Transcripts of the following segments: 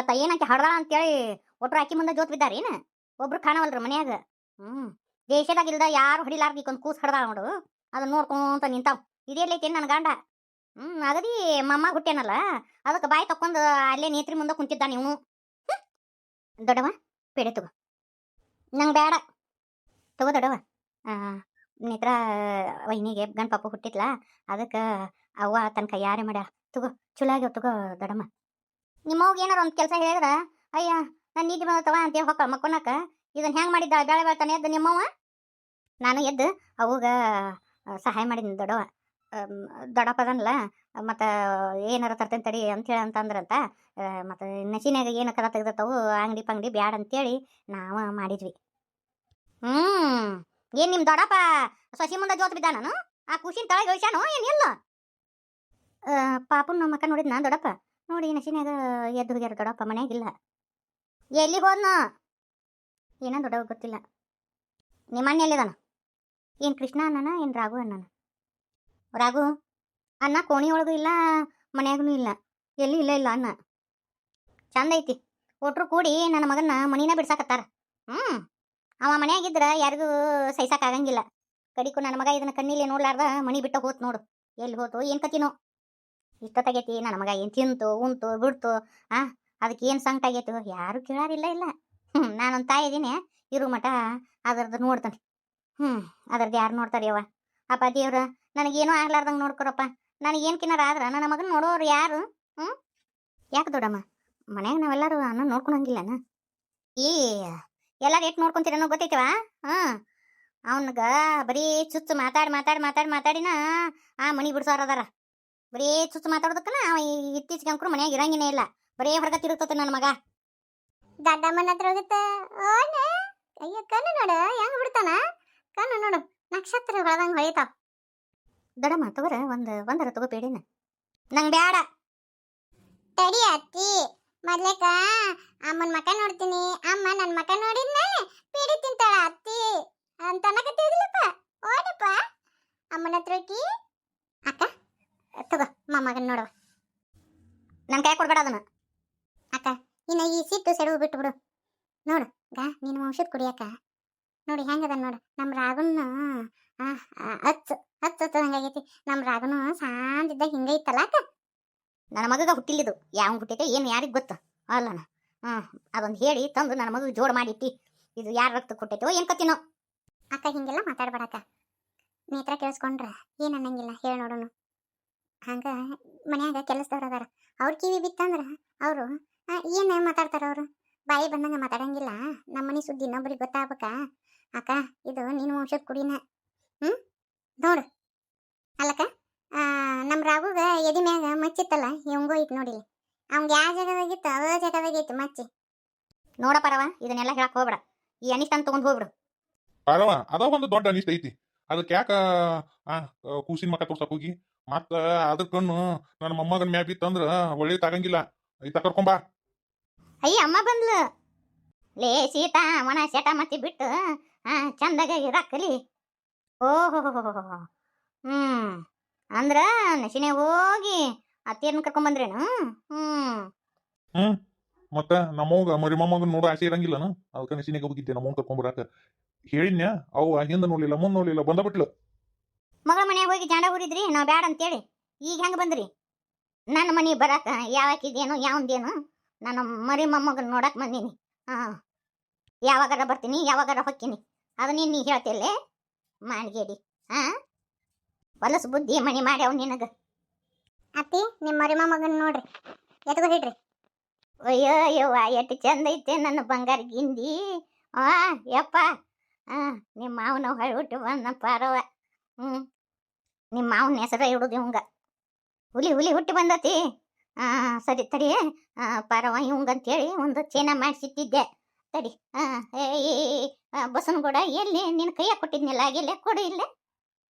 ಇವತ್ತ ಏನಂತ ಹಡ್ದಾಳ ಅಂತೇಳಿ ಒಟ್ರು ಆಕಿ ಮುಂದೆ ಜೋತ್ ಬಿದ್ದಾರೇನ ಒಬ್ರು ಕಾಣವಲ್ರಿ ಮನ್ಯಾಗ. ಹ್ಮ್ ದೇಶದಾಗಿಲ್ದ ಯಾರು ಹೊಡಿಲಾರ್ದ ಕೂಸು ಕೂಸ್ ಹಡ್ದಾಳ ನೋಡು. ಅದನ್ನ ನೋಡ್ಕೊಂತ ನಿಂತಾವ್. ಇದೇಲೈತಿ ನನ್ನ ಗಂಡ. ಹ್ಮ್ ಅಗದಿ ಮಮ್ಮ ಹುಟ್ಟೇನಲ್ಲ. ಅದಕ್ಕೆ ಬಾಯಿ ತಕ್ಕೊಂದ ಅಲ್ಲೇ ನೇತ್ರಿ ಮುಂದೆ ಕುಂತಿದ್ದ ನೀವು ದೊಡ್ಡವ ಪೇಡೆ ತಗೋ. ನಂಗೆ ಬೇಡ ತಗೋ ದೊಡವ ಆ, ನೇತ್ರ ವೈನಿಗೆ ಗಂಡ ಪಾಪ ಹುಟ್ಟಿತ್ಲ ಅದಕ್ಕೆ ಅವ್ವ ತನಕ ಯಾರೇ ಮಾಡ್ಯಾಳ. ತಗೋ ಚಲೋ ತಗೋ ದೊಡಮ್ಮ ನಿಮ್ಮವ್ಗ ಏನಾರ ಒಂದು ಕೆಲಸ ಹೇಳಿದ್ರೆ ಅಯ್ಯ ನಾನು ನಿದ್ದೆ ಬಂದತವ ಅಂತ ಹೊಕ್ಕ ಮಕ್ಕೊನಕ ಇದನ್ನ ಹೆಂಗೆ ಮಾಡಿದ್ದ? ಬೇಳೆ ಬೆಳ್ತಾನೆ ಎದ್ದು ನಿಮ್ಮವ ನಾನು ಎದ್ದು ಅವಾಗ ಸಹಾಯ ಮಾಡಿದ್ನಿ ದೊಡವ ಅಮ್, ದೊಡ್ಡಪ್ಪ ಅದನ್ಲ ಮತ್ತು ಏನಾರ ತರ್ತೇನೆ ತಡಿ ಅಂತೇಳಿ ಅಂತಂದ್ರಂತ ಮತ್ತು ನಸಿನಾಗ ಏನು ಕದ ತೆಗ್ದತ್ತವು ಅಂಗಡಿ ಪಂಗಡಿ ಬ್ಯಾಡ ಅಂತೇಳಿ ನಾವು ಮಾಡಿದ್ವಿ. ಹ್ಞೂ ಏನು ನಿಮ್ಮ ದೊಡ್ಡಪ್ಪ ಸೊಸಿ ಮುಂದೆ ಜೋತ್ ಬಿದ್ದ ನಾನು ಆ ಖುಷಿನ ತಳಗೆ ಇಳಿಸ್ಯಾನೋ ಏನಿಲ್ಲ ಪಾಪನ ಮಕ್ಕ ನೋಡಿದ್ನ ದೊಡ್ಡಪ್ಪ? ನೋಡಿ ನಸಿನ್ಯಾಗ ಎದ್ದು ಹೋಗ್ಯಾರ ದೊಡ್ಡಪ್ಪ ಮನ್ಯಾಗಿಲ್ಲ ಎಲ್ಲಿ ಹೋದ್ನ? ಏನೋ ದೊಡ್ಡವ ಗೊತ್ತಿಲ್ಲ. ನಿಮ್ಮ ಅಣ್ಣ ಎಲ್ಲಿದಾನ? ಏನು ಕೃಷ್ಣ ಅಣ್ಣನ, ಏನು ರಾಘು ಅಣ್ಣನ? ರಾಘು, ಅಣ್ಣ ಕೋಣಿ ಒಳಗೂ ಇಲ್ಲ ಮನ್ಯಾಗೂ ಇಲ್ಲ. ಎಲ್ಲಿ ಇಲ್ಲ ಇಲ್ಲ ಅಣ್ಣ. ಚಂದ ಐತಿ. ಒಟ್ರು ಕೂಡಿ ನನ್ನ ಮಗನ ಮನಿನ ಬಿಡ್ಸಾಕತ್ತಾರ. ಹ್ಞೂ ಅವ ಮನ್ಯಾಗಿದ್ರ ಯಾರಿಗೂ ಸಹಿಸಕ್ಕಾಗಂಗಿಲ್ಲ ಕಡಿಕು ನನ್ನ ಮಗ ಇದನ್ನ ಕಣ್ಣಿಲೆ ನೋಡ್ಲಾರ್ದ, ಮನಿ ಬಿಟ್ಟ ಹೋತ್ ನೋಡು. ಎಲ್ಲಿ ಹೋತು, ಏನು ಕತಿನೋ ಇಷ್ಟೊತ್ತಾಗೈತಿ, ನನ್ನ ಮಗ ಏನು ತಿಂತು ಉಂತು ಬಿಡ್ತು, ಆ, ಅದಕ್ಕೆ ಏನು ಸಂಕಟ ಆಗೈತು, ಯಾರು ಕೇಳಾರಿಲ್ಲ ಇಲ್ಲ. ಹ್ಞೂ ನಾನೊಂದು ತಾಯಿ ಇದ್ದೀನಿ ಇರು ಮಠ, ಅದರದ್ದು ನೋಡ್ತಾನೆ. ಹ್ಞೂ ಅದರದ್ದು ಯಾರು ನೋಡ್ತಾರೆ ಯವ್ವ ಅಪ್ಪ, ದೇವ್ರ, ನನಗೇನೂ ಆಗ್ಲಾರ್ದಂಗೆ ನೋಡ್ಕೊರಪ್ಪ. ನನಗೇನು ಕಿನ್ನಾರ ಆದ್ರ, ನನ್ನ ಮಗನ ನೋಡೋರು ಯಾರು? ಹ್ಞೂ ಯಾಕೆ ದೊಡ್ಡಮ್ಮ? ಮನ್ಯಾಗ ನಾವೆಲ್ಲರೂ ಅನ್ನ ನೋಡ್ಕೊಳಂಗಿಲ್ಲನ? ಏ, ಎಲ್ಲಾರು ಎಷ್ಟು ನೋಡ್ಕೊಂತೀರನೋ ಗೊತ್ತೈತವ? ಹಾಂ, ಅವನ್ಗ ಬರೀ ಚುಚ್ಚು ಮಾತಾಡಿ ಮಾತಾಡಿ ಮಾತಾಡಿ, ಮಾತಾಡಿನ ಆ ಮನಿ ಬಿಡ್ಸೋರು ಅದಾರ. ಬರೀ ಚುಚ್ಚು ಮಾತಾಡೋದಕ್ಕನ ಅವ ಇತ್ತೀಚೆಗೆ ಅಂಕರು ಮನ್ಯಾಗ ಇರಂಗಿನೇ ಇಲ್ಲ. ಬರೀ ಹೊರಗ ತಿರುಗ್ತತೆ ನನ್ನ ಮಗ. ದಡ್ಡಮ್ಮನ ಹತ್ರ ಹೋಗುತ್ತೆ. ಓನ ಅಯ್ಯೋ ಕಣ್ಣು ನೋಡು ಹೆಂಗ್ ಬಿಡ್ತಾನ? ಕಣ್ಣು ನೋಡು ನಕ್ಷತ್ರ ಹೊಳದಂಗ್ ಹೊಳಿತಾವ. ದಡಮ್ಮ ತಗೋರ ಒಂದು ಒಂದರ ತಗೋ ಬೇಡಿನ ನಂಗೆ ಬೇಡ ತಡಿ ಅತ್ತಿ ಮೊದ್ಲೇಕ ಅಮ್ಮನ ಮಕ ನೋಡ್ತೀನಿ. ಅಮ್ಮ ನನ್ನ ಮಕ ನೋಡಿದ್ಮೇಲೆ ಪೀಡಿ ತಿಂತಾಳ ಅತ್ತಿ. ಅಂತ ಅನ್ನಕತ್ತಿದ್ಲಪ್ಪ ಓಡಪ್ಪ ಅಮ್ಮನ ಹತ್ರ ಹೋಗಿ ಅಕ್ಕ? ತಗೋ ಮಗನ ನೋಡವ ನನ್ನ ಕೈ ಕೊಡ್ಬೇಡ ಅದನ್ನ. ಅಕ್ಕ, ಇನ್ನ ಈ ಸಿಟ್ಟು ಸೆಡವು ಬಿಟ್ಬಿಡು. ನೋಡು, ಗಾ, ನೀನು ಔಷಧ ಕುಡಿಯಕ್ಕ. ನೋಡಿ, ಹೆಂಗದ ನೋಡು ನಮ್ಮ ರಾಗುನ ಹಚ್ಚ ಹಚ್ಚ ಹಚ್ಚ ಹಂಗಾಗೈತಿ ನಮ್ಮ ರಾಗುನು ಸಾಂದಿದ್ದ ಹಿಂಗೆ ಇತ್ತಲ್ಲ ಅಕ್ಕ? ನನ್ನ ಮಗಗ ಹುಟ್ಟಿಲ್ಲಿದು. ಯಾವ ಹುಟ್ಟೈತೆ ಏನು ಯಾರಿಗೆ ಗೊತ್ತು? ಅಲ್ಲನ. ಹ್ಞೂ ಅದೊಂದು ಹೇಳಿ ತಂದು ನನ್ನ ಮಗ ಜೋಡ್ ಮಾಡಿಟ್ಟಿ. ಇದು ಯಾರ ರಕ್ತ ಕೊಟ್ಟೈತೋ, ಏನು ಕತ್ತಿನೋ. ಅಕ್ಕ, ಹಿಂಗೆಲ್ಲ ಮಾತಾಡ್ಬೇಡಕ್ಕ ನೇತ್ರ ಕೇಳಿಸ್ಕೊಂಡ್ರೆ? ಏನು ಅನ್ನಂಗಿಲ್ಲ, ಹೇಳಿ ನೋಡೋಣ ಹಂಗ ಮನ್ಯಾಗ ಕೆಲಸದವ್ರು ಅದಾರ. ಅವ್ರ ಕಿವಿ ಬಿತ್ತಂದ್ರ ಅವರು ಏನು ಮಾತಾಡ್ತಾರ ಅವರು? ಬಾಯಿ ಬಂದಂಗ ಮಾತಾಡಂಗಿಲ್ಲ. ನಮ್ಮ ಮನೆ ಸುದ್ದಿ ಇನ್ನೊಬ್ರಿಗೆ ಗೊತ್ತಾಗ್ಬೇಕ. ಅಕ್ಕ, ಇದು ನೀನು ಔಷಧ ಕುಡಿನ. ಹ್ಮ್? ನೋಡು. ಅಲ್ಲಕ್ಕ ನಮ್ಮ ನಮ್ ರಾಗುಗ ಎದಿ ಮ್ಯಾಗ ಮಚ್ಚಿತ್ತಲ್ಲ, ಹೆಂಗೋ ಇತ್ತು ನೋಡಿಲ್ಲ ಅವಂಗ ಯಾವ ಜಾಗದಾಗಿತ್ತು, ಅವ ಜಾಗದಾಗಿತ್ತು ಮಚ್ಚಿ. ನೋಡ ಪರವ, ಇದನ್ನೆಲ್ಲ ಹೇಳಕ್ ಹೋಗ್ಬೇಡ. ಈ ಅನಿಷ್ಟನ್ ತಗೊಂಡ್ ಹೋಗ್ಬಿಡು. ಅರವ ಅದ ಒಂದು ದೊಡ್ಡ ಅನಿಷ್ಟ ಐತಿ. ಅದಕ್ಕೆ ಯಾಕ ಕೂಸಿನ ಮಕ್ಕ ತೋರ್ಸಕ್ ಹೋಗಿ? ಮತ್ತ ಅದ್ರ ಕಣ್ಣು ನನ್ನ ಮೊಮ್ಮಗನ ಮ್ಯಾಗ ಬಿತ್ತಂದ್ರ ತಗಂಗಿಲ್ಲ ಐತ ಕರ್ಕೊಂಬಾ ಅಯ್ಯ ಅಮ್ಮ ಬಂದ್ಲು. ಲೇ ಸೀತಾ ಮನ ಶಟ ಮತ್ತಿ ಬಿಟ್ಟು ಆ ಚಂದಾಗ ಇರಾಕಲಿ. ಓಹೋ ಹ್ಮ್ ಅಂದ್ರ ನಶಿನೆ ಹೋಗಿ ಅತ್ತಿಯರ್ನ ಕರ್ಕೊಂಡ್ ಬಂದ್ರೇನು? ಹ್ಮ್. ಮತ್ತ ನಮ್ಮವ್ಗ ಮರಿ ಮೊಮ್ಮಗನ್ ನೋಡೋ ಆಸೆ ಇರಂಗಿಲ್ಲನ? ಅದಕ್ಕೆ ನಶಿನೆಗೆ ಹೋಗಿದ್ದೆ ನಮ್ಮವ್ನ ಕರ್ಕೊಂಬರಾಕ ಹೇಳಿನ್ಯಾ ಅವ ಹಿಂದ ನೋಡ್ಲಿಲ್ಲ ಮುಂದ್ ನೋಡ್ಲಿಲ್ಲ ಬಂದ ಬಿಟ್ಲು ಮಗಳ ಮನೆಗೆ ಹೋಗಿ ಜಾಂಡ ಹುರಿದ್ರಿ ನಾವು ಬ್ಯಾಡ ಅಂತೇಳಿ. ಈಗ ಹೆಂಗೆ ಬಂದ್ರಿ? ನನ್ನ ಮನೆ ಬರಾಕ ಯಾವಾಕಿದೇನು ಯಾವಂದೇನು ನಾನು ಮರಿ ಮೊಮ್ಮಗನ ನೋಡಕ್ ಬಂದೀನಿ. ಹಾಂ. ಯಾವಾಗಾರ ಬರ್ತೀನಿ ಯಾವಾಗಾರ ಹೊಕ್ಕೀನಿ ಅದು ನೀನು ನೀ ಹೇಳ್ತಿಲ್ಲೇ ಮಾಡ್ಗೇಡಿ. ಹಾಂ? ಹೊಲಸು ಬುದ್ಧಿ ಮನೆ ಮಾಡ್ಯಾವ ನಿನಗೆ. ಅತ್ತಿ ನಿಮ್ಮ ಮರಿ ಮೊಮ್ಮಗನ ನೋಡ್ರಿ. ಎತ್ಕೊ ಹಿಡ್ರಿ. ಅಯ್ಯೋ ಯವ್ವ ಎಷ್ಟು ಚಂದ ಐತೆ ನನ್ನ ಬಂಗಾರ ಗಿಂಡಿ. ಆ ಯಪ್ಪ. ಹಾಂ ನಿಮ್ಮ ಮಾವನ ಹೊಳ್ಬಿಟ್ಟು ಬಂದ ಪಾರವ. ಹ್ಞೂ ನಿಮ್ಮ ಮಾವನ ಹೆಸರ ಇಡುದು ಇವಂಗ. ಹುಲಿ ಹುಲಿ ಹುಟ್ಟಿ ಬಂದತಿ. ಸರಿ ತಡಿ. ಪಾರವ, ಇವಂಗಂತೇಳಿ ಒಂದು ಚೇನ ಮಾಡಿಸಿಟ್ಟಿದ್ದೆ. ತಡಿ. ಆ, ಏ ಬಸನ್ ಕೂಡ ಎಲ್ಲಿ ನಿನ್ನ ಕೈಯ ಕೊಟ್ಟಿದ್ನಿಲ್ಲ ಆಗಿಲ್ಲ ಕೊಡು ಇಲ್ಲೇ.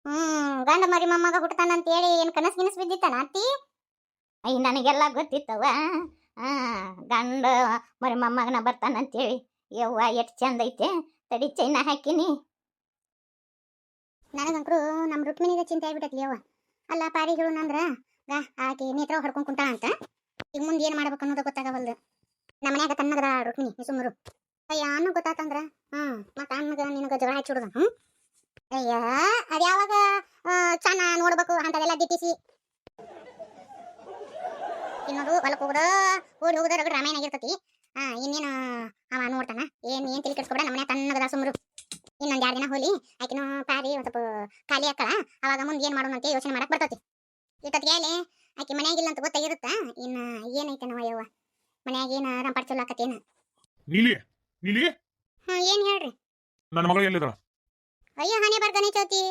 ಹ್ಮ್, ಗಂಡ ಮರಿ ಮೊಮ್ಮಗ ಹುಟ್ಟತಾನಂತ ಹೇಳಿ ಏನ್ ಕನಸ್ ಗಿನಸ್ ಬಿದ್ದಿತ್ತಾನ ಅತ್ತಿ? ಅಯ್ಯ ನನಗೆಲ್ಲ ಗೊತ್ತಿತ್ತವ ಗಂಡ ಮರಿ ಮೊಮ್ಮಗನ ಬರ್ತಾನಂತೇಳಿ. ಯವ್ವ, ಎಷ್ಟು ಚಂದ ಐತೆ. ತಡಿ, ಚೈನ ಹಾಕಿನಿ. ನನಗಂಕ್ರು ನಮ್ಮ ರುಕ್ಮಿಣಿಗೆ ಚಿಂತೆ ಆಗ್ಬಿಟ್ಟೈತಿ ಅವ್ವ. ಅಲ್ಲ ಪಾರಿಗಳು ನಂದ್ರ. ಗಾ ಆಕೆ ನೇತ್ರ ಹೊಡ್ಕೊಂಡು ಕುಂತಾಳ ಅಂತ. ಈಗ ಮುಂದೆ ಏನು ಮಾಡ್ಬೇಕು ಅನ್ನೋದು ಗೊತ್ತಾಗವಲ್ದು. ನಮ್ಮ ಮನ್ಯಾಗ ತನ್ನಗದ ರುಕ್ಮಿಣಿ ಸುಮ್ಮರು ಅಯ್ಯ ಅನ್ನ ಗೊತ್ತಾತಂದ್ರ? ಹ್ಮ್, ಮತ್ತೆ ಅನ್ನಗ ನಿನಗ ಜಗಳ ಹಚ್ಚಿಡ್ದ ಹ್ಮ್? ಅಯ್ಯ ಅದ್ಯಾವಾಗ ಚನ್ನ ನೋಡ್ಬೇಕು ಅಂತದೆಲ್ಲ ದಿಟ್ಟಿಸಿ. ಇನ್ನೊಂದು ಹೊಲಕ್ಕೆ ಹೋಗದ ಓಡಿ ಹೋಗುದ ರಗಡ್ ರಾಮಾಯಣ ಆಗಿರ್ತತಿ. ಹಾ, ಇನ್ನೇನು ಅವ ನೋಡ್ತಾನ? ಏನ್ ಏನ್ ತಿಳಿ ಕೆಡ್ಸ್ಕೊಬೇಡ ನಮ್ಮ ಮನ್ಯಾಗ ತನ್ನಗದ ಸುಮ್ಮರು ಇನ್ನೊಂದ್ ಎರಡು ದಿನ ಹೋಲಿ ಆಕಿನೂ ಪಾರಿ ಒಂದ್ ಸ್ವಲ್ಪ ಖಾಲಿ ಹಾಕಳ ಅವಾಗ ಮುಂದೆ ಏನ್ ಮಾಡೋಣ ಅಂತ ಯೋಚನೆ ಮಾಡಕ್ ಬರ್ತತಿ. ಇಟ್ಟೊತ್ತಿಗೆ ಅಲ್ಲಿ ಆಕಿ ಮನೆಯಾಗಿಲ್ಲ ಅಂತ ಗೊತ್ತಾಗಿರುತ್ತ? ಇನ್ನ ಏನೈತೆ ನಾವು ಯವ್ವ ಮನ್ಯಾಗ ಏನ ರಂಪಾಡ್ ಚಲೋ ಆಕತ್ತೇನ ನೀಲಿ ನೀಲಿ? ಹಾ ಏನ್ ಹೇಳ್ರಿ? ನನ್ನ ಮಗಳು ಎಲ್ಲಿದ ಅಯ್ಯೋ ಹಣೆ ಬರ್ಗನೆ ಚೌತಿ.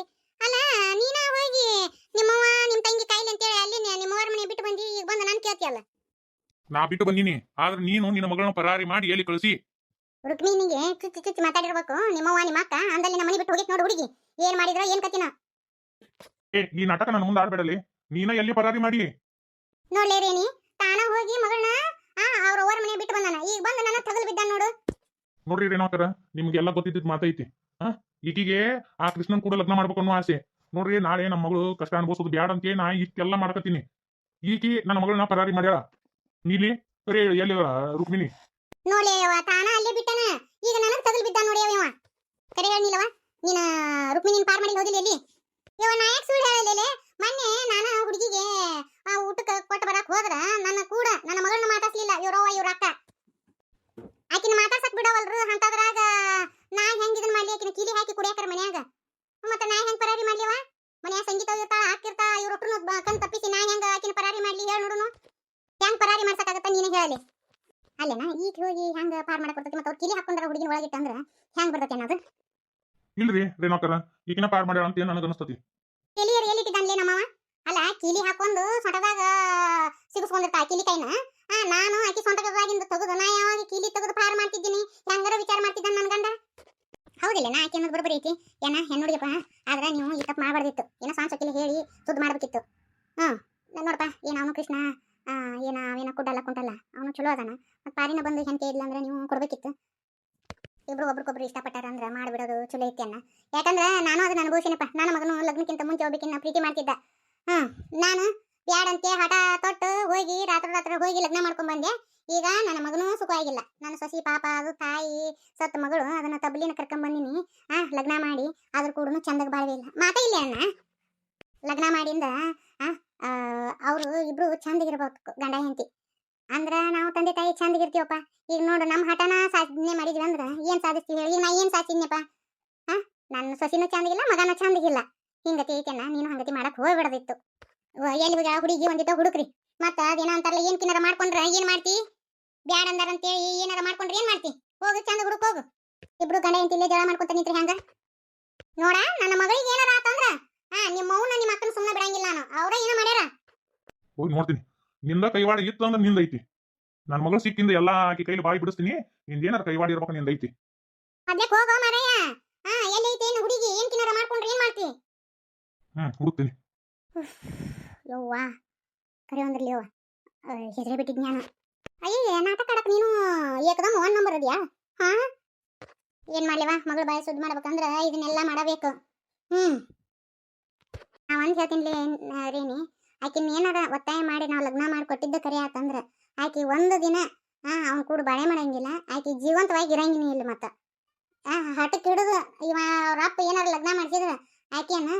ಅಲ್ಲ ನೀನ ಹೋಗಿ ನಿಮ್ಮವ್ವ ನಿಮ್ ತಂಗಿ ಕಾಯಿಲೆ ಅಂತೇಳಿ ಅಲ್ಲಿ ನಿಮ್ಮವ್ರ ಮನೆ ಬಿಟ್ಟು ಬಂದಿ ಈಗ ಬಂದು ನಾನು ಕೇಳ್ತಿಯಲ್ಲ? ನಾ ಬಿಟ್ಟು ಬಂದಿನಿ ಆದ್ರೆ ನೀನು ನಿನ್ನ ಮಗಳನ್ನ ಪರಾರಿ ಮಾಡಿ ಎಲ್ಲಿ ಕಳಿಸಿ? ರುಕ್ಮಿಣಿಗೆ ಚುಚ್ಚಿ ಚುಚ್ಚಿ ಮಾತಾಡಿರ್ಬೇಕು. ನಿಮ್ಮವ್ವ ನಿಮ್ಮ ಅಕ್ಕ ಅಂದಲ್ಲಿ ನಮ್ಮ ಮನೆ ಬಿಟ್ಟು ಹೋಗಿತ್ ನೋಡು ಹುಡುಗಿ. ಏನ್ ಮಾಡಿದ್ರ ಏನ್ ಕತಿನ ಏ ಈ ನಾಟಕ ನನ್ನ ಮುಂದೆ ಆಡ್ಬೇಡಲಿ ನೀನ ಎಲ್ಲಿ ಪರಾರಿ ಮಾಡಿ? ನೋಡ್ಲೇ ರೇಣಿ ತಾನ ಹೋಗಿ ಮಗಳನ್ನ ಆ ಅವ್ರ ಅವ್ರ ಮನೆ ಬಿಟ್ಟು ಬಂದಾನ. ಈಗ ಬಂದು ನನ್ನ ತಗಲ್ ಬಿದ್ದಾನ ನೋಡು. ನೋಡ್ರಿ ರೇಣಾಕರ ನಿಮ್ಗೆಲ್ಲ ಗೊತ್ತಿದ್ದ ಮಾತೈತಿ. ಹಾ? ಈಗಿಗೆ ಆ ಕೃಷ್ಣನ್ ಕೂಡ ಲಗ್ನ ಮಾಡ್ಬೇಕು ಅನ್ನೋ ಆಸೆ. ನೋಡ್ರಿ ನಾಳೆ ನಮ್ಮ ಮಗಳು ಕಷ್ಟ ಅನುಭವಿಸೋದು ಬ್ಯಾಡ ಅಂತ ನಾ ಇಷ್ಟೆಲ್ಲ ಮಾಡ್ಕತ್ತೀನಿ. ಈಕಿ ನನ್ನ ಮಗಳನ್ನ ಪರಾರಿ ಮಾಡ್ಯಾಳ. ನೀಲಿ ಕರೆ ಎಲ್ಲಿ ರುಕ್ಮಿಣಿ? ನೋಡ್ಲೇ ಅವ ತಾನ ಅಲ್ಲೇ ಬಿಟ್ಟನ. ಈಗ ನನಗ್ ತಗಲ್ ಬಿದ್ದ ನೋಡಿ ಅವ ಕರೆ ಹೇಳಿಲ್ಲವ ನೀನ ರುಕ್ಮಿಣಿನ ಪಾರ್ ಮಾಡಿ ಹೋದಿಲ್ಲ ಎಲ್ಲಿ? ಇವ ನಾ ಯಾಕೆ ಸುಳ್ಳು ಹೇಳಲಿಲ್ಲ ಮೊನ್ನೆ ನಾನು ಹುಡುಗಿಗೆ ಆ ಊಟಕ್ಕೆ ಕೊಟ್ಟು ಬರಕ್ ಹೋದ್ರ ನನ್ನ ಕೂಡ ನನ್ನ ಮಗಳನ್ನ ಮಾತಾಡ್ಲಿಲ್ಲ ಇವ್ರವ್ವ ಇವ್ರ ಅಕ್ಕ. ಆಕಿನ ಮಾತಾಡ್ಸಕ್ ಬಿಡವಲ್ರು, ಅಂತದ್ರಾಗ ನಾ ಹೆಂಗ್ ಇದನ್ ಮಾಡ್ಲಿ? ಆಕಿನ ಕೀಲಿ ಹಾಕಿ ಕುಡಿಯಾಕರ ಮನ್ಯಾಗ. ಮತ್ತೆ ನಾ ಹೆಂಗ್ ಪರಾರಿ ಮಾಡ್ಲಿವ ಮನ್ಯಾಗ ಸಂಗೀತ ಇರ್ತಾ ಹಾಕಿರ್ತಾ ಇವ್ರ ಕಣ್ ತಪ್ಪಿಸಿ ನಾ ಹೆಂಗ ಆಕಿನ ಪರಾರಿ ಮಾಡ್ಲಿ ಹೇಳ ನೋಡುನು. ಹೆಂಗ್ ಪರಾರಿ ಮಾಡ್ಸಕ್ಕಾಗತ್ತ ನೀನೇ ಹೇಳಿ. ಅಲ್ಲೇನಾ? ಈಗ ಹೋಗಿ ಹೆಂಗ ಪಾರ್ ಮಾಡಕ್ ಬರ್ತೈತಿ ಮತ್ತೆ ಅವ್ರ ಕಿಲಿ ಹಾಕೊಂಡ್ರ ಹುಡುಗಿನ ಒಳಗಿಟ್ಟ ಅಂದ್ರ ಹೆಂಗ್ ಬರ್ತೈತಿ ಅನ್ನೋದು? ಇಲ್ರಿ ರೇಣಾಕರ ಈಗಿನ ಪಾರ್ ಮಾಡ್ಯಾಳ ಅಂತ ನನಗೆ ಅನಿಸ್ತತಿ? ಎಲಿಯರ್ ಎಲ್ಲಿಟ್ಟಿದ್ದಾನ್ಲೇ ನಮ್ಮವ? ಅಲ್ಲ ಕಿಲಿ ಹಾಕೊಂಡು ಸೊಂಟದಾಗ ಸಿಗಿಸ್ಕೊಂಡಿರ್ತಾ ಕಿಲಿ ಕೈನ? ಆ ನಾನು ಆಕಿ ಸೊಂಟದಾಗಿಂದ ತೆಗೆದು ನಾ ಯಾವಾಗ ಕಿಲಿ ತೆಗೆದು ಪಾರ್ ಮಾಡ್ತಿದ್ದೀನಿ? ಹೆಂಗಾರ ವಿಚಾರ ಮಾಡ್ತಿದ್ದಾನ ನನ್ ಗಂಡ? ಹೌದಿಲ್ಲ ನಾ ಆಕಿ ಅನ್ನೋದು ಬರೋಬ್ಬರಿ ಐತಿ. ಏನ ಹೆಣ್ಣುಡಿಯಪ್ಪ ಆದ್ರೆ ನೀವು ಈ ತಪ್ಪು ಮಾಡಬಾರ್ದಿತ್ತು. ಏನೋ ಸಾಂಗ್ ಸೊಕ್ಕಿಲಿ ಹೇಳಿ ಸುದ್ದಿ ಮಾಡ್ಬೇಕಿತ್ತು. ಹ್ಞೂ ನೋಡಪ್ಪ ಏನು ಅವನು ಕೃಷ್ಣ? ಏನ ಅವೇನ ಕುಡ್ಡಲ್ಲ ಕುಂಟಲ್ಲ ಅವನು ಚಲೋ ಅದಾನ. ಮತ್ತೆ ಪಾರಿನ ಬಂದು ಹೆಂಕೆ ಇಲ್ಲ ಅಂದ್ರೆ ನೀವು ಕೊಡ್ಬೇಕಿತ್ತು. ಇಬ್ರು ಒಬ್ರಿಗೊಬ್ರು ಇಷ್ಟಪಟ್ಟಾರ ಅಂದ್ರೆ ಮಾಡ್ಬಿಡೋದು ಚಲೋ ಐತಿ ಅನ್ನ. ಯಾಕಂದ್ರೆ ನಾನು ಅದನ್ನ ಅನುಭವಿಸಿನಪ್ಪ. ನನ್ನ ಮಗನು ಲಗ್ನಕ್ಕಿಂತ ಮುಂಚೆ ಹೋಗ್ಬೇಕಿನ್ನ ಪ್ರೀತಿ ಮಾಡ್ತಿದ್ದ. ಹ್ಮ್, ನಾನು ಬ್ಯಾಡಂತೆ ಹಠ ತೊಟ್ಟು ಹೋಗಿ ರಾತ್ರಿ ರಾತ್ರಿ ಹೋಗಿ ಲಗ್ನ ಮಾಡ್ಕೊಂಡ್ ಬಂದೆ. ಈಗ ನನ್ನ ಮಗನೂ ಸುಖವಾಗಿಲ್ಲ ನನ್ನ ಸೊಸಿ ಪಾಪ, ಅದು ತಾಯಿ, ಸತ್ತ ಮಗಳು, ಅದನ್ನ ತಬ್ಲಿನ ಕರ್ಕೊಂಡ್ ಬಂದಿನಿ. ಆ, ಲಗ್ನ ಮಾಡಿ ಅದ್ರ ಕೂಡ ಚಂದಕ್ಕೆ ಬಾಳ್ವೆ ಇಲ್ಲ. ಮಾತೇ ಇಲ್ಲ ಅಣ್ಣ ಲಗ್ನ ಮಾಡಿಂದ ಅವರು ಇಬ್ರು ಚಂದಗಿರ್ಬೇಕು ಗಂಡ ಹೆಂಡತಿ. ಅಂದ್ರ ನಾವು ತಂದೆ ತಾಯಿ ಚಂದಗಿರ್ತೀವಪ್ಪ ಈಗ ನೋಡು ನಮ್ಮ ಹಠನ ಸಾಧನೆ ಮಾಡಿದ್ವಿ ಅಂದ್ರ ಏನ್ ಸಾಧಿಸ್ತೀವಿ ಹೇಳಿ? ನಾ ಏನ್ ಸಾಧಿಸಿದ್ನಪ್ಪ? ಹಾ? ನನ್ನ ಸೊಸಿನೂ ಚಂದಿಗಿಲ್ಲ ಮಗನೂ ಚಂದಿಗಿಲ್ಲ ಹಿಂಗತಿ ಐತೆನ ನೀನು ಹಂಗತಿ ಮಾಡಕ್ ಹೋಗ್ಬಿಡದಿತ್ತು ಎಲ್ಲಿ ಹೋಗ್ಯಾಳ ಹುಡುಗಿ ಒಂದಿದ್ದ ಹುಡುಕ್ರಿ. ಮತ್ತ ಅದೇನ ಅಂತಾರಲ್ಲ ಏನ್ ಕಿನಾರ ಮಾಡ್ಕೊಂಡ್ರ ಏನ್ ಮಾಡ್ತಿ? ಬ್ಯಾಡ ಅಂದಾರ ಅಂತೇಳಿ ಏನಾರ ಮಾಡ್ಕೊಂಡ್ರೆ ಏನ್ ಮಾಡ್ತಿ? ಹೋಗು ಚಂದ ಹುಡುಕ್ ಹೋಗು. ಇಬ್ರು ಗಂಡ ಹೆಂಡತಿ ಇಲ್ಲೇ ಜಗಳ ಮಾಡ್ಕೊಂತ ನಿಂತ್ರಿ ಹಂಗ? ನೋಡ, ನನ್ನ ಮಗಳಿಗೆ ಏನಾರ ಆತಂದ್ರ? ಹಾ ನಿಮ್ಮ ಮೌನ ನಿಮ್ಮ ಅಕ್ಕನ ಸುಮ್ಮನೆ ಬಿಡಂಗಿಲ್ಲ ನಾನು. ಅವರೇ ಏನು ಮಾಡ್ಯಾರ? ಹೋಗಿ ನೋಡ್ತೀನಿ. ನಿಂದ ಕೈವಾಡ ಇತ್ತು ಅಂದ್ರೆ ನಿಂದ ಐತಿ. ನನ್ನ ಮಗಳು ಸಿಕ್ಕಿಂದ ಎಲ್ಲಾ ಆಕಿ ಕೈಲಿ ಬಾಯಿ ಬಿಡಿಸ್ತೀನಿ. ನಿಂದ ಏನಾರ ಕೈವಾಡ ಇರ್ಬೇಕು ನಿಂದ ಐತಿ. ಅದಕ್ಕೆ ಹೋಗೋ ಮಾರಯ್ಯ ಹಾ ಎಲ್ಲಿ ಐತಿ ಏನು ಹುಡುಗಿ? ಏನ್ ಕಿನಾರ ಮಾಡ್ಕೊಂಡ್ರೆ ಏನು ಮಾಡ್ತಿ? ಹ್ಮ್ ಹುಡುಕ್ತೀನಿ. ಯವ್ವಾ. ಕರೆ ಒಂದ್ರಲ್ಲಿ ಯವ್ವ. ಹೆಸರೇ ಬಿಟ್ಟಿದ್ ನಾನು. ಅಯ್ಯ ನಾಟಕ ಆಡಕ್ ನೀನು ಏಕದಮ್ ಒನ್ ನಂಬರ್ ಅದ್ಯಾ? ಹಾ? ಏನ್ ಮಾಡ್ಲಿವಾ ಮಗಳು ಬಾಯಿ ಸುದ್ದಿ ಮಾಡ್ಬೇಕಂದ್ರ ಇದನ್ನೆಲ್ಲ ಮಾಡಬೇಕು. ಹ್ಮ್. ನಾ ಒಂದ್ ಹೇಳ್ತೀನಿ ರೀನಿ, ಆಕಿನ ಏನಾರ ಒತ್ತಾಯ ಮಾಡಿ ನಾವು ಲಗ್ನ ಮಾಡಿ ಕೊಟ್ಟಿದ್ದ ಕರೆ ಆತಂದ್ರ, ಆಕೆ ಒಂದು ದಿನ ಹಾ ಅವ್ನ ಕೂಡ ಬಾಳೆ ಮಾಡಂಗಿಲ್ಲ, ಆಕೆ ಜೀವಂತವಾಗಿ ಇರಂಗಿನ ಇಲ್ಲ ಮತ್ತ. ಹಠಕ್ಕೆ ಹಿಡಿದು ಇವ, ಅವ್ರ ಅಪ್ಪ ಏನಾರ ಲಗ್ನ ಮಾಡ್ಸಿದ್ರ, ಆಕೆಯನ್ನ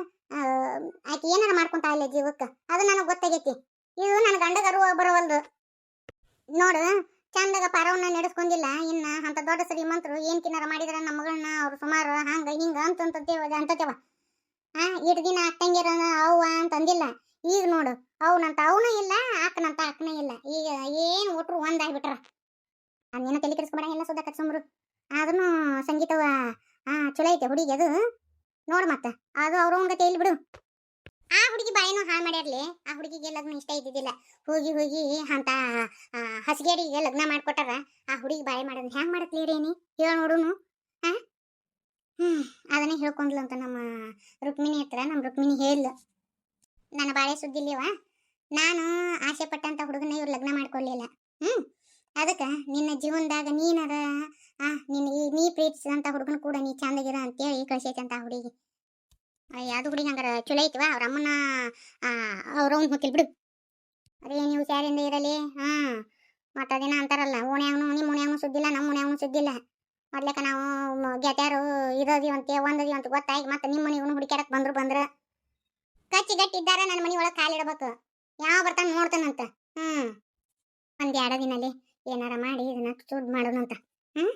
ಆಕಿ ಏನಾರ ಮಾಡ್ಕೊಂತ ಇಲ್ಲ ಜೀವಕ್ಕೆ, ಅದು ನನಗೆ ಗೊತ್ತಾಗೈತಿ. ಇದು ನನ್ನ ಗಂಡಗರು ಬರೋವಲ್ದು ನೋಡು, ಚಂದಾಗ ಪಾರವನ್ನ ನಡೆಸ್ಕೊಂಡಿಲ್ಲ, ಇನ್ನ ಅಂತ ದೊಡ್ಡ ಶ್ರೀಮಂತರು ಏನ್ ಕಿನಾರ ಮಾಡಿದ್ರ ನಮ್ಮ ಮಗಳನ್ನ ಅವ್ರು ಸುಮಾರು ಹಂಗ ಹಿಂಗ ಅಂತಂತೇವ ಅಂತತೇವ. ಹಾ ಇಟ್ ದಿನ ಅಕ್ಕಂಗಿರೋನ ಅವ್ವ ಅಂತಂದಿಲ್ಲ. ಈಗ ನೋಡು ಅವನಂತ ಅವನು ಇಲ್ಲ ಅಕ್ಕನಂತ ಅಕ್ಕನ ಇಲ್ಲ. ಈಗ ಏನು ಒಟ್ರು ಒಂದಾಗ್ಬಿಟ್ರ. ಅದೇನೋ ತಲೆ ಕೆಡಿಸ್ಕೊಬೇಡ ಎಲ್ಲ ಸುದ್ದ ಕಟ್ಸಂಬ್ರು ಆದ್ರೂ ಸಂಗೀತವ ಆ ಚಲೋ ಐತೆ ಹುಡುಗಿ ಅದು. ನೋಡು ಮತ್ತೆ ಅದು ಅವ್ರ ಅವ್ನ ಗತಿ ಇಲ್ಲಿ ಬಿಡು ಆ ಹುಡುಗಿ ಬಾಯಿನೂ ಹಾಳು ಮಾಡ್ಯಾರ್ಲಿ. ಆ ಹುಡುಗಿಗೆ ಲಗ್ನ ಇಷ್ಟ ಇದ್ದಿದ್ದಿಲ್ಲ. ಹೋಗಿ ಹೋಗಿ ಅಂತ ಆ, ಹಸ್ಗೇಡಿಗೆ ಲಗ್ನ ಮಾಡ್ಕೊಟ್ಟಾರ. ಆ ಹುಡುಗಿ ಬಾಯಿ ಮಾಡೋದು ಹ್ಯಾಂಗ ಮಾಡತ್ಲಿ ರೇನಿ ಹೇಳ ನೋಡುನು. ಹಾ ಹ್ಮ್ ಅದನ್ನೇ ಹೇಳ್ಕೊಂಡ್ಲು ಅಂತ ನಮ್ಮ ರುಕ್ಮಿಣಿ ಹತ್ರ. ನಮ್ಮ ರುಕ್ಮಿಣಿ ಹೇಳ ನನ್ನ ಬಾಳೆ ಸುದ್ದಿಲ್ಲಿವ ನಾನು ಆಸೆ ಪಟ್ಟಂತ ಹುಡುಗನ ಇವ್ರು ಲಗ್ನ ಮಾಡ್ಕೊಳ್ಳಿಲ್ಲ ಹ್ಮ್, ಅದಕ್ಕೆ ನಿನ್ನ ಜೀವನದಾಗ ನೀನರ, ಆ, ನಿನ್ನ ನೀ ಪ್ರೀತಿಸಿದಂಥ ಹುಡುಗನ ಕೂಡ ನೀ ಚಂದಗಿರ ಅಂತೇಳಿ ಕಳಿಸೈತಂತ ಹುಡುಗಿ. ಯಾವ್ದು ಹುಡುಗಿ ಹಂಗಾರ ಚಲೋ ಐತಿವ ಅವ್ರ ಅಮ್ಮನ ಅವ್ರವ್ನ ಹೋಗಿಲ್ ಬಿಡು. ಅದೇ ನೀವು ಹುಷಾರಿಂದ ಇರಲಿ ಹಾ ಮತ್ತ ದಿನ ಅಂತಾರಲ್ಲ ಓಣ್ಯಾಗನು ನಿಮ್ಮ ಓಣ್ಯಾಗನು ಸುದ್ದಿಲ್ಲ ನಮ್ಮ ಓಣ್ಯಾಗನು ಸುದ್ದಿಲ್ಲ. ಮೊದ್ಲಕ್ಕ ನಾವು ಇರೋದಿವಂತೆ ಒಂದದಿವಂತ ಗೊತ್ತಾಗಿ ಮತ್ತೆ ನಿಮ್ಮ ಮನೆಗೂ ಹುಡುಕ್ಯಾಡಕ್ ಬಂದ್ರು ಬಂದ್ರ? ಕಚ್ಚಿ ಗಟ್ಟಿ ಇದ್ದಾರ ನನ್ನ ಮನಿ ಒಳಗೆ ಕಾಲಿಡ್ಬೇಕು ಯಾವ ಬರ್ತಾನ ನೋಡ್ತಾನಂತ. ಹ್ಮ್. ಒಂದ್ ದಿನಲ್ಲಿ ಏನಾರ ಮಾಡಿ ಇದನ್ನ ಮಾಡೋಣ ಮಾಡೋಣಂತ. ಹ್ಮ್?